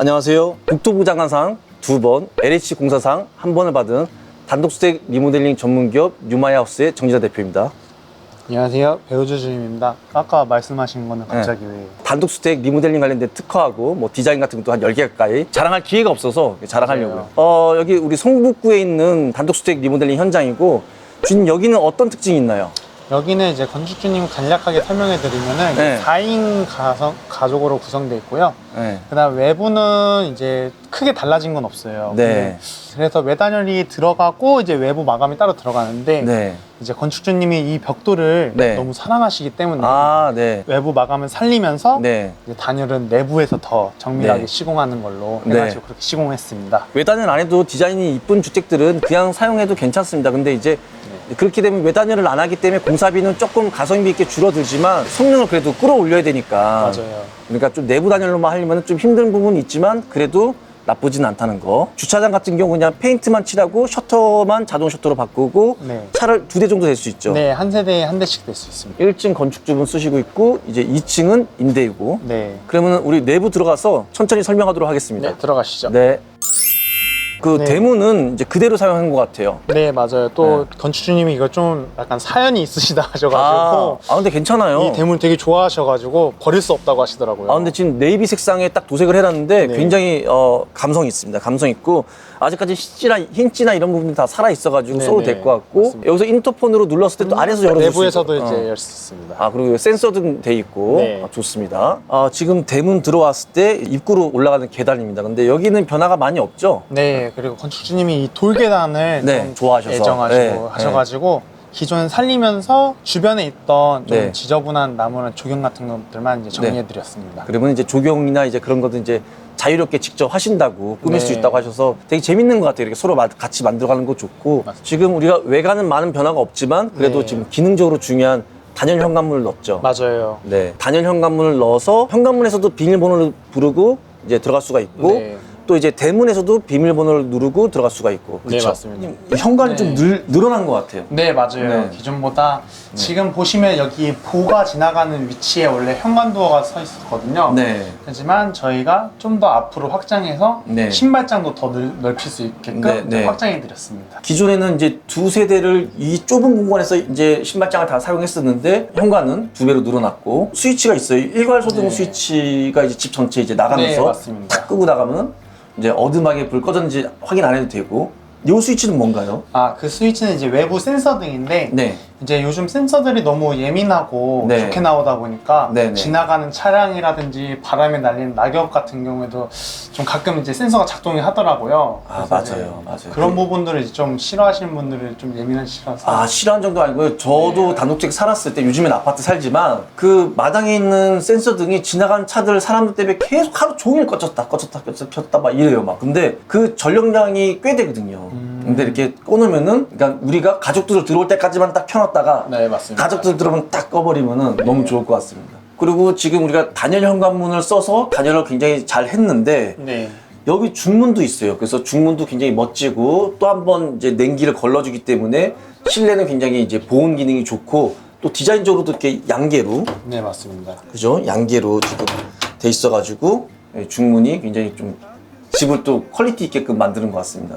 안녕하세요. 국토부 장관상 두 번, LH 공사상 한 번을 받은 단독주택 리모델링 전문기업 뉴마이하우스의 정지자 대표입니다. 안녕하세요. 배우 주 주임입니다. 아까 말씀하신 거는 갑자기 왜? 단독주택 리모델링 관련된 특허하고 뭐 디자인 같은 것도 한 10개 가까이 자랑할 기회가 없어서 자랑하려고요. 맞아요. 어, 여기 우리 성북구에 있는 단독주택 리모델링 현장이고 주님 여기는 어떤 특징이 있나요? 여기는 이제 건축주님 간략하게 설명해 드리면은 네. 4인 가정, 가족으로 구성되어 있고요. 네. 그다음 외부는 이제 크게 달라진 건 없어요. 네. 근데 그래서 외단열이 들어가고 이제 외부 마감이 따로 들어가는데 네. 이제 건축주님이 이 벽돌을 네. 너무 사랑하시기 때문에 아, 네. 외부 마감을 살리면서 네. 이제 단열은 내부에서 더 정밀하게 네. 시공하는 걸로 네. 해가지고 그렇게 시공했습니다. 외단열 안 해도 디자인이 이쁜 주택들은 그냥 사용해도 괜찮습니다. 근데 이제 그렇게 되면 외단열을 안 하기 때문에 공사비는 조금 가성비 있게 줄어들지만 성능을 그래도 끌어올려야 되니까. 맞아요. 그러니까 좀 내부 단열로만 하려면 좀 힘든 부분이 있지만 그래도 나쁘진 않다는 거. 주차장 같은 경우 그냥 페인트만 칠하고 셔터만 자동 셔터로 바꾸고 네. 차를 두 대 정도 될 수 있죠. 네, 한 세대에 한 대씩 될 수 있습니다. 1층 건축주분 쓰시고 있고 이제 2층은 임대이고. 네. 그러면 우리 내부 들어가서 천천히 설명하도록 하겠습니다. 네, 들어가시죠. 네. 그 네. 대문은 이제 그대로 사용한 것 같아요. 네, 맞아요. 또 건축주님이 이거 좀 약간 사연이 있으시다 아, 하셔가지고 아, 근데 괜찮아요. 이 대문 되게 좋아하셔가지고 버릴 수 없다고 하시더라고요. 아 근데 지금 네이비 색상에 딱 도색을 해놨는데 네. 굉장히 어, 감성이 있습니다. 감성 있고 아직까지 흰지나 흰지나 이런 부분이 다 살아 있어가지고 네, 써도 네. 될 것 같고 맞습니다. 여기서 인터폰으로 눌렀을 때 또 안에서 열어줄 수 내부에서도 있고. 이제 어. 열 수 있습니다. 아 그리고 센서 등 돼 있고 네. 아, 좋습니다. 아, 지금 대문 들어왔을 때 입구로 올라가는 계단입니다. 근데 여기는 변화가 많이 없죠? 네, 그리고 건축주님이 이 돌계단을 네, 좀 좋아하셔서. 애정하시고 네, 하셔가지고 기존 살리면서 주변에 있던 좀 네. 지저분한 나무나 조경 같은 것들만 이제 정리해드렸습니다. 그러면 이제 조경이나 이제 그런 것도 이제 자유롭게 직접 하신다고 꾸밀 수 네. 있다고 하셔서 되게 재밌는 것 같아요. 이렇게 서로 마- 같이 만들어가는 거 좋고 맞습니다. 지금 우리가 외관은 많은 변화가 없지만 그래도 네. 지금 기능적으로 중요한 단열 현관문을 넣었죠. 맞아요. 네, 단열 현관문을 넣어서 현관문에서도 비밀번호를 부르고 이제 들어갈 수가 있고 네. 또 이제 대문에서도 비밀번호를 누르고 들어갈 수가 있고 네, 그쵸? 맞습니다. 현관이 네. 좀 늘, 늘어난 것 같아요. 네 맞아요 네. 기존보다 지금 보시면 여기 보가 지나가는 위치에 원래 현관도어가 서 있었거든요 네. 하지만 저희가 좀 더 앞으로 확장해서 네. 신발장도 더 늘, 넓힐 수 있게끔 네, 네. 확장해 드렸습니다 기존에는 이제 두 세대를 이 좁은 공간에서 이제 신발장을 다 사용했었는데 현관은 두 배로 늘어났고 스위치가 있어요. 일괄 소등 네. 스위치가 이제 집 전체 이제 나가면서 네, 맞습니다. 탁 끄고 나가면 이제 어둠하게 불 꺼졌는지 확인 안 해도 되고 이 스위치는 뭔가요? 아 그 스위치는 이제 외부 센서 등인데 네. 이제 요즘 센서들이 너무 예민하고 네. 좋게 나오다 보니까 네, 네. 지나가는 차량이라든지 바람에 날리는 낙엽 같은 경우에도 좀 가끔 이제 센서가 작동이 하더라고요. 아 그래서 맞아요, 이제 맞아요. 그런 그- 부분들을 이제 좀 싫어하시는 분들은 좀 예민하시라서 아 싫어한 정도 아니고요. 저도 네. 단독주택 살았을 때 요즘엔 아파트 살지만 그 마당에 있는 센서 등이 지나간 차들 사람들 때문에 계속 하루 종일 꺼졌다 꺼졌다 꺼졌다 켰다 막 이래요 막. 근데 그 전력량이 꽤 되거든요. 음. 근데 이렇게 꺼놓으면은 그러니까 우리가 가족들 들어올 때까지만 딱 켜놨다가 네 맞습니다. 가족들 들어오면 딱 꺼버리면은 너무 좋을 것 같습니다. 그리고 지금 우리가 단열 현관문을 써서 단열을 굉장히 잘 했는데 네. 여기 중문도 있어요. 그래서 중문도 굉장히 멋지고 또 한 번 이제 냉기를 걸러주기 때문에 실내는 굉장히 이제 보온 기능이 좋고 또 디자인적으로도 이렇게 양계로 네 맞습니다. 그죠? 양계로 지금 돼 있어가지고 예, 중문이 굉장히 좀 집을 또 퀄리티 있게끔 만드는 것 같습니다.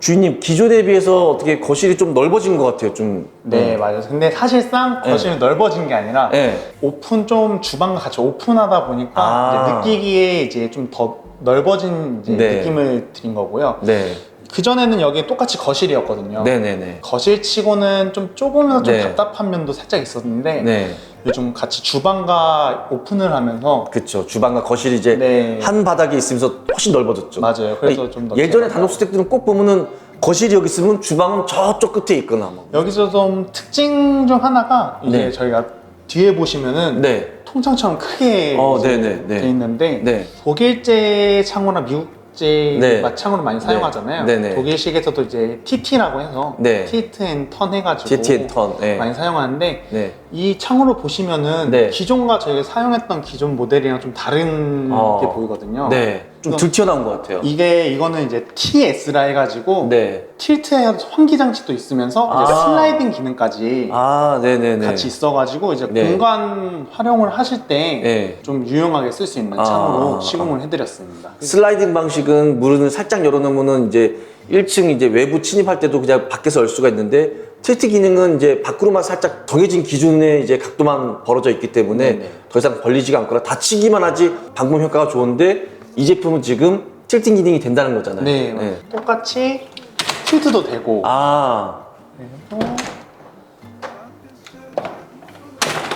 주인님 기존에 비해서 어떻게 거실이 좀 넓어진 것 같아요. 좀 네 맞아요. 근데 사실상 네. 거실이 넓어진 게 아니라 네. 오픈 좀 주방과 같이 오픈하다 보니까 아. 이제 느끼기에 이제 좀 더 넓어진 이제 네. 느낌을 드린 거고요. 네. 그 전에는 여기 똑같이 거실이었거든요. 네네네. 거실치고는 좀 좁으면서 좀 네. 답답한 면도 살짝 있었는데 네. 요즘 같이 주방과 오픈을 하면서 그쵸. 주방과 거실이 이제 네. 한 바닥에 있으면서 훨씬 넓어졌죠. 맞아요. 그래서 좀 넓게 예전에. 단독주택들은 꼭 보면은 거실이 여기 있으면 주방은 저쪽 끝에 있거나 뭐. 여기서 좀 특징 중 하나가 이제 네. 저희가 뒤에 보시면은 네. 통창처럼 크게 어, 이제 네네, 네. 돼 있는데 네. 독일제 창호나 미국 제 네. 마창으로 많이 사용하잖아요. 네네. 독일식에서도 이제 TT라고 해서 네. 티트 앤 턴 해가지고 TT 앤 턴, 네. 많이 사용하는데 네. 이 창호로 보시면은 네. 기존과 저희가 사용했던 기존 모델이랑 좀 다른 어. 게 보이거든요. 네. 좀들 튀어나온 것 같아요. 이게 이거는 이제 TS라 해가지고 네. 틸트 환기 장치도 있으면서 이제 아. 슬라이딩 기능까지 아, 네네네. 같이 있어가지고 이제 네. 공간 활용을 하실 때 네. 좀 유용하게 쓸 수 있는 아. 창으로 시공을 해드렸습니다. 슬라이딩 방식은 문을 살짝 열어놓으면은 이제 1층 이제 외부 침입할 때도 그냥 밖에서 열 수가 있는데 틸트 기능은 이제 밖으로만 살짝 정해진 기준의 이제 각도만 벌어져 있기 때문에 네네. 더 이상 벌리지가 않거나 닫히기만 하지 방문 효과가 좋은데 이 제품은 지금 틸팅 기능이 된다는 거잖아요. 네, 똑같이 틸트도 되고 아,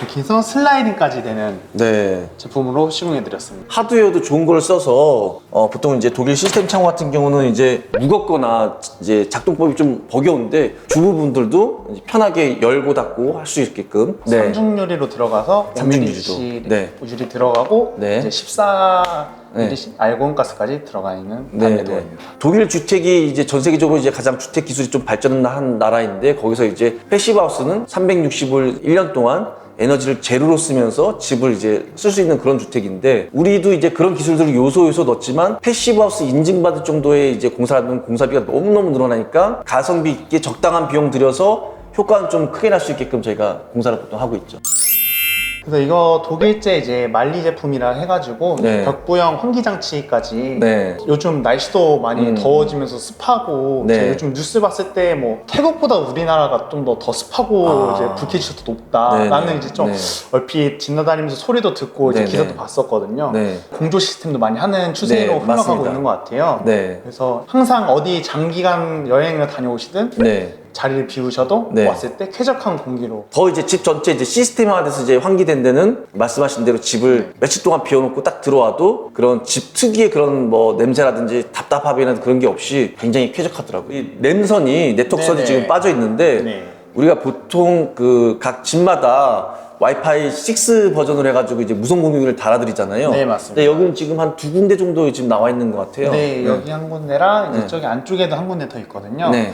이렇게 해서 슬라이딩까지 되는 네. 제품으로 시공해드렸습니다. 하드웨어도 좋은 걸 써서 어, 보통 이제 독일 시스템 창호 같은 경우는 이제 무겁거나 이제 작동법이 좀 버겨운데 주부분들도 이제 편하게 열고 닫고 할 수 있게끔 네. 삼중 유리로 들어가서 삼중 5mm 유리도. 네. 유리 들어가고 네. 이제 14mm 네. 알곤가스까지 들어가 있는 네, 네. 판매도입니다. 독일 주택이 이제 전 세계적으로 이제 가장 주택 기술이 좀 발전한 나라인데 거기서 이제 패시브 하우스는 360을 1년 동안 에너지를 제로로 쓰면서 집을 이제 쓸 수 있는 그런 주택인데 우리도 이제 그런 기술들을 요소 요소 넣었지만 패시브 하우스 인증받을 정도의 이제 공사하는 공사비가 너무너무 늘어나니까 가성비 있게 적당한 비용 들여서 효과는 좀 크게 날 수 있게끔 저희가 공사를 보통 하고 있죠. 그래서 이거 독일제 이제 말리 제품이라 해가지고 네. 벽부형 환기 장치까지 네. 요즘 날씨도 많이 음. 더워지면서 습하고 네. 제가 요즘 뉴스 봤을 때 뭐 태국보다 우리나라가 좀 더 더 습하고 아. 이제 불쾌지수도 높다. 네, 나는 네. 이제 좀 네. 얼핏 지나다니면서 소리도 듣고 이제 네, 기사도 네. 봤었거든요. 네. 공조 시스템도 많이 하는 추세로 네, 흘러가고 맞습니다. 있는 것 같아요. 네. 그래서 항상 어디 장기간 여행을 다녀오시든 네. 자리를 비우셔도 네. 왔을 때 쾌적한 공기로 더 이제 집 전체 이제 시스템화돼서 이제 환기된 데는 말씀하신 대로 집을 며칠 동안 비워놓고 딱 들어와도 그런 집 특유의 그런 뭐 냄새라든지 답답함이나 그런 게 없이 굉장히 쾌적하더라고요. 이 램선이 네트워크선이 네네. 지금 빠져 있는데 네. 우리가 보통 그 각 집마다 와이파이 6 버전으로 해가지고 이제 무선 공유기를 달아드리잖아요. 네, 맞습니다. 근데 여기는 지금 한 두 군데 정도 지금 나와 있는 것 같아요. 네, 여기 한 군데랑 이제 네. 저기 안쪽에도 한 군데 더 있거든요. 네.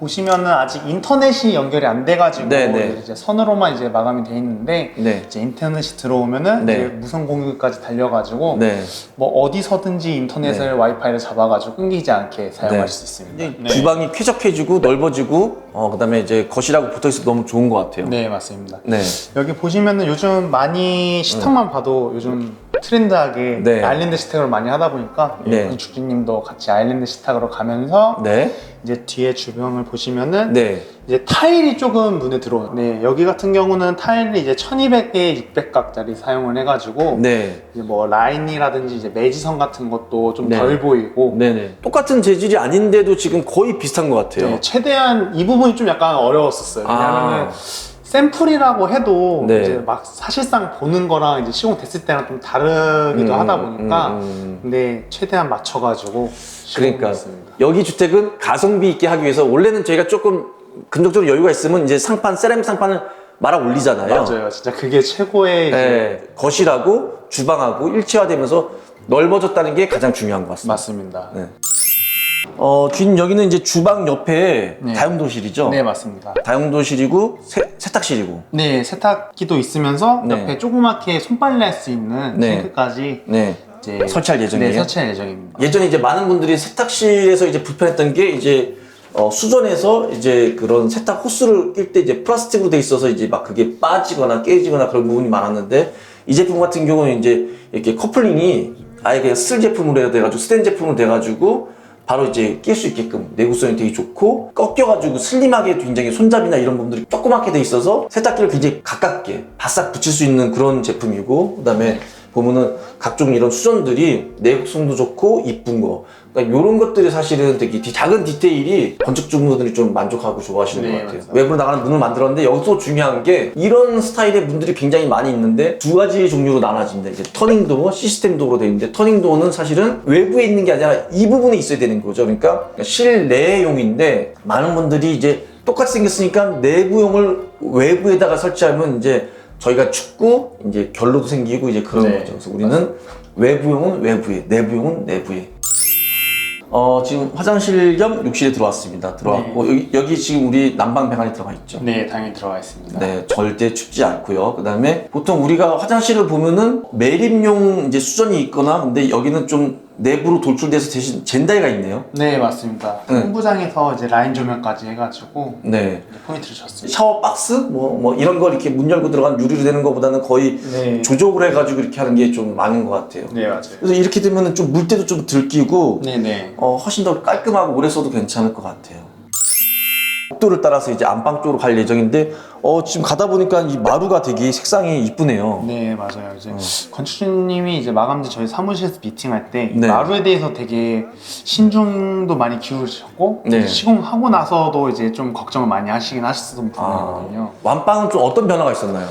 보시면은 아직 인터넷이 연결이 안 돼가지고 네, 네. 이제 선으로만 이제 마감이 돼 있는데 네. 이제 인터넷이 들어오면은 네. 이제 무선 공유까지 달려가지고 네. 뭐 어디서든지 인터넷을 와이파이를 잡아가지고 끊기지 않게 사용할 네. 수 있습니다. 이제 주방이 쾌적해지고 넓어지고 어 그다음에 이제 거실하고 붙어 있어 너무 좋은 것 같아요. 네, 맞습니다. 네. 여기 보시면은 요즘 많이 식탁만 봐도 요즘 트렌드하게 네. 아일랜드 식탁을 많이 하다 보니까 네. 건축주님도 같이 아일랜드 식탁으로 가면서 네. 이제 뒤에 주변을 보시면은 네. 이제 타일이 조금 눈에 들어오요. 네, 여기 같은 경우는 타일이 이제 1200개 600각짜리 사용을 해가지고 네. 이제 뭐 라인이라든지 이제 매지선 같은 것도 좀 네. 덜 보이고 네네. 똑같은 재질이 아닌데도 지금 거의 비슷한 것 같아요. 네, 최대한 이 부분이 좀 약간 어려웠었어요. 왜냐면은 아. 샘플이라고 해도 네. 이제 막 사실상 보는 거랑 이제 시공됐을 때랑 좀 다르기도 음, 하다 보니까 음, 음. 근데 최대한 맞춰가지고 그러니까 시공했습니다. 여기 주택은 가성비 있게 하기 위해서 원래는 저희가 조금 금전적으로 여유가 있으면 이제 상판 세라믹 상판을 말아 올리잖아요. 맞아요. 진짜 그게 최고의 이제 네. 거실하고 주방하고 일체화되면서 넓어졌다는 게 가장 중요한 것 같습니다. 맞습니다. 네. 어, 주인 여기는 이제 주방 옆에 네. 다용도실이죠. 네, 맞습니다. 다용도실이고 세, 세탁실이고. 네, 세탁기도 있으면서 네. 옆에 조그맣게 손빨래 할 수 있는 네. 싱크까지 네. 이제 설치할 예정이에요? 네, 설치할 예정입니다. 예전에 이제 많은 분들이 세탁실에서 이제 불편했던 게 이제 어, 수전에서 이제 그런 세탁 호스를 낄 때 이제 플라스틱으로 돼 있어서 이제 막 그게 빠지거나 깨지거나 그런 부분이 많았는데 이 제품 같은 경우는 이제 이렇게 커플링이 아예 그냥 쓸 제품으로 돼가지고 스텐 제품으로 돼가지고 바로 이제 낄 수 있게끔 내구성이 되게 좋고 꺾여가지고 슬림하게 굉장히 손잡이나 이런 부분들이 조그맣게 돼 있어서 세탁기를 굉장히 가깝게 바싹 붙일 수 있는 그런 제품이고 그다음에 보면은 각종 이런 수전들이 내구성도 좋고 이쁜 거. 그러니까 이런 것들이 사실은 되게 디- 작은 디테일이 건축주분들이 좀 만족하고 좋아하시는 네, 것 같아요. 맞아요. 외부로 나가는 문을 만들었는데 여기서 중요한 게 이런 스타일의 문들이 굉장히 많이 있는데 두 가지 종류로 나눠진다. 이제 터닝 도어, 시스템 도어로 되어 있는데 터닝 도어는 사실은 외부에 있는 게 아니라 이 부분에 있어야 되는 거죠. 그러니까 실내용인데 많은 분들이 이제 똑같이 생겼으니까 내부용을 외부에다가 설치하면 이제 저희가 춥고 이제 결로도 생기고 이제 그런 네, 거죠. 그래서 우리는 외부용은 외부에, 내부용은 내부에. 어 지금 화장실 겸 욕실에 들어왔습니다. 들어왔고 여기, 여기 지금 우리 난방 배관이 들어가 있죠. 네, 당연히 들어가 있습니다. 네, 절대 춥지 않고요. 그다음에 보통 우리가 화장실을 보면은 매립용 이제 수전이 있거나 근데 여기는 좀 내부로 돌출돼서 대신 젠다이가 있네요. 네 맞습니다. 네. 홍부장에서 이제 라인 조명까지 해가지고 네. 이제 포인트를 줬습니다. 샤워 박스 뭐, 뭐 이런 거 이렇게 문 열고 들어간 유리로 되는 것보다는 거의 네. 조적을 해가지고 이렇게 하는 게 좀 많은 것 같아요. 네 맞아요. 그래서 이렇게 되면 좀 물때도 좀 들끼고 네네. 어, 훨씬 더 깔끔하고 오래 써도 괜찮을 것 같아요. 복도를 따라서 이제 안방 쪽으로 갈 예정인데 어, 지금 가다 보니까 이 마루가 되게 색상이 이쁘네요. 네 맞아요. 이제 건축주님이 이제 마감제 저희 사무실에서 미팅할 때 네. 마루에 대해서 되게 신중도 많이 기울이셨고 네. 이제 시공하고 나서도 이제 좀 걱정을 많이 하시긴 하셨던 아, 부분이거든요. 완방은 좀 어떤 변화가 있었나요?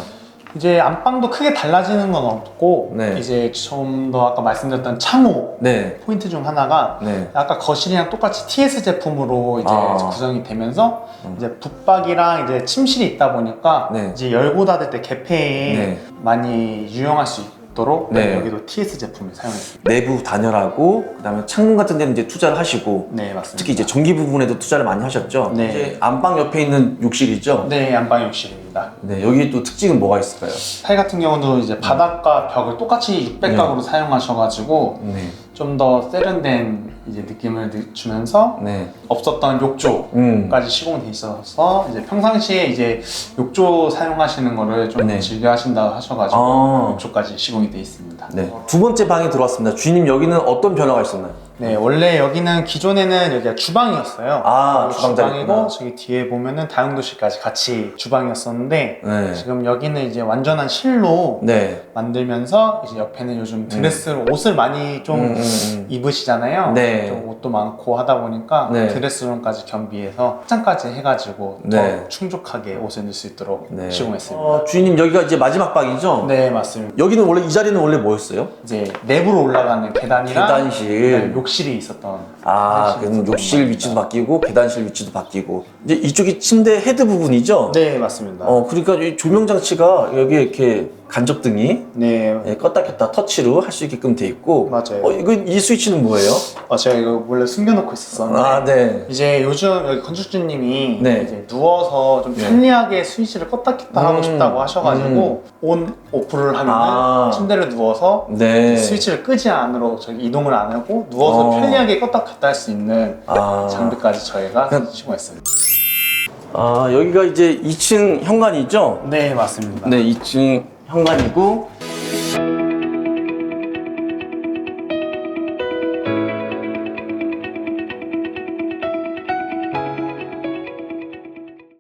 이제 안방도 크게 달라지는 건 없고 네. 이제 좀 더 아까 말씀드렸던 창호 네. 포인트 중 하나가 네. 아까 거실이랑 똑같이 TS 제품으로 이제 아. 구성이 되면서 이제 붙박이랑 이제 침실이 있다 보니까 네. 이제 열고 닫을 때 개폐에 네. 많이 유용할 수 있도록 네. 여기도 TS 제품을 사용했습니다. 내부 단열하고 그다음에 창문 같은 데는 이제 투자를 하시고 네 맞습니다. 특히 이제 전기 부분에도 투자를 많이 하셨죠. 네. 이제 안방 옆에 있는 욕실이죠. 네 안방 욕실 입니다. 네, 여기 또 특징은 뭐가 있을까요? 타일 같은 경우도 이제 바닥과 벽을 똑같이 600각으로 사용하셔가지고 네. 좀 더 세련된 이제 느낌을 느- 주면서 네. 없었던 욕조 음. 까지 시공돼 있어서 이제 평상시에 이제 욕조 사용하시는 거를 좀 네. 즐겨 하신다 하셔가지고 아. 욕조까지 시공이 돼 있습니다. 네. 두 번째 방에 들어왔습니다. 주인님 여기는 어떤 변화가 있었나요? 네, 원래 여기는 기존에는 여기가 주방이었어요. 아, 여기 주방 자리구나. 주방이고 저기 뒤에 보면은 다용도실까지 같이 주방이었었는데 네. 지금 여기는 이제 완전한 실로 네. 만들면서 이제 옆에는 요즘 드레스 옷을 많이 좀 음, 음, 음. 입으시잖아요. 네. 좀 옷도 많고 하다 보니까 네. 드레스룸까지 겸비해서 화장까지 해가지고 네. 더 충족하게 옷을 넣을 수 있도록 네. 시공했습니다. 어, 주인님 여기가 이제 마지막 방이죠? 네 맞습니다. 여기는 원래 이 자리는 원래 뭐였어요? 이제 내부로 올라가는 계단이랑 계단실. 그다음에 욕실이 있었던 아, 그럼 욕실. 위치도 바뀌고 계단실 위치도 바뀌고 이제 이쪽이 침대 헤드 부분이죠? 네 맞습니다. 어, 그러니까 이 조명 장치가 여기 이렇게 간접등이 네 예, 껐다 켰다 터치로 할 수 있게끔 돼 있고 맞아요. 어, 이거 이 스위치는 뭐예요? 어, 제가 이거 원래 숨겨놓고 있었었는데 아, 네. 이제 요즘 여기 건축주님이 네. 이제 누워서 좀 네. 편리하게 스위치를 껐다 켰다 음, 하고 싶다고 하셔가지고 온 오프를 하면은 아. 침대를 누워서 네. 스위치를 끄지 않으로 저기 이동을 안 하고 누워서 어. 편리하게 껐다 켰다 할 수 있는 아. 장비까지 저희가 시공했습니다. 아, 여기가 이제 2층 현관이죠? 네 맞습니다. 네, 2층 현관이고